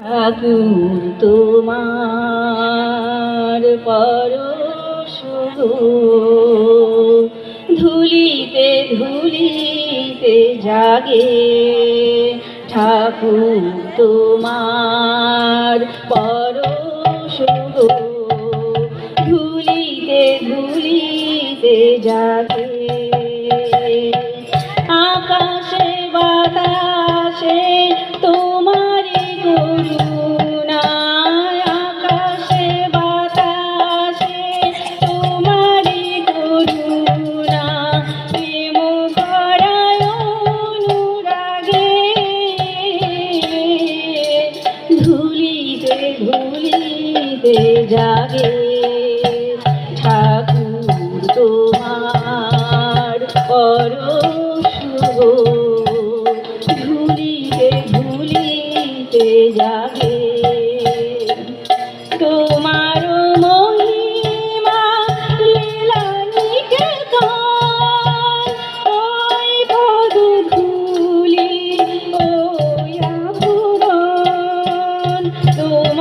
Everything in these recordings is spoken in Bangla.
আগুন তোমার পর ধুলিতে ধুলিতে জাগে ঠাকুর তোমার পর ধুলিতে ধুলিতে জাগে ভুলিতে জাগে। ঠাকুর তোমার পর শুভ ভুলিতে ভুলিতে জাগে।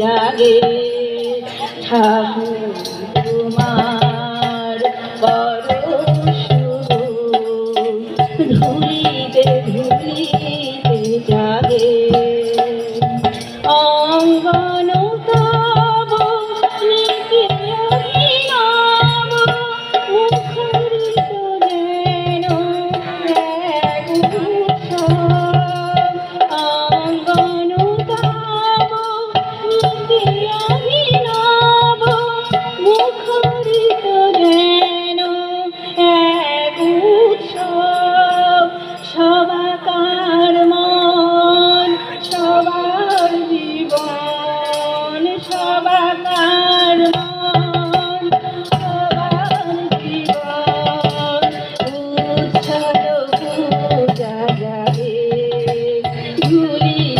जागे मेरी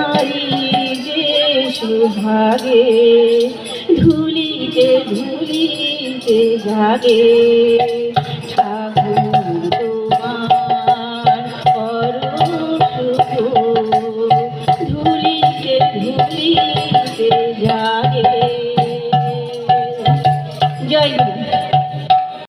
নারী সুভাগে ধুলিতে ধুলিতে জাগে।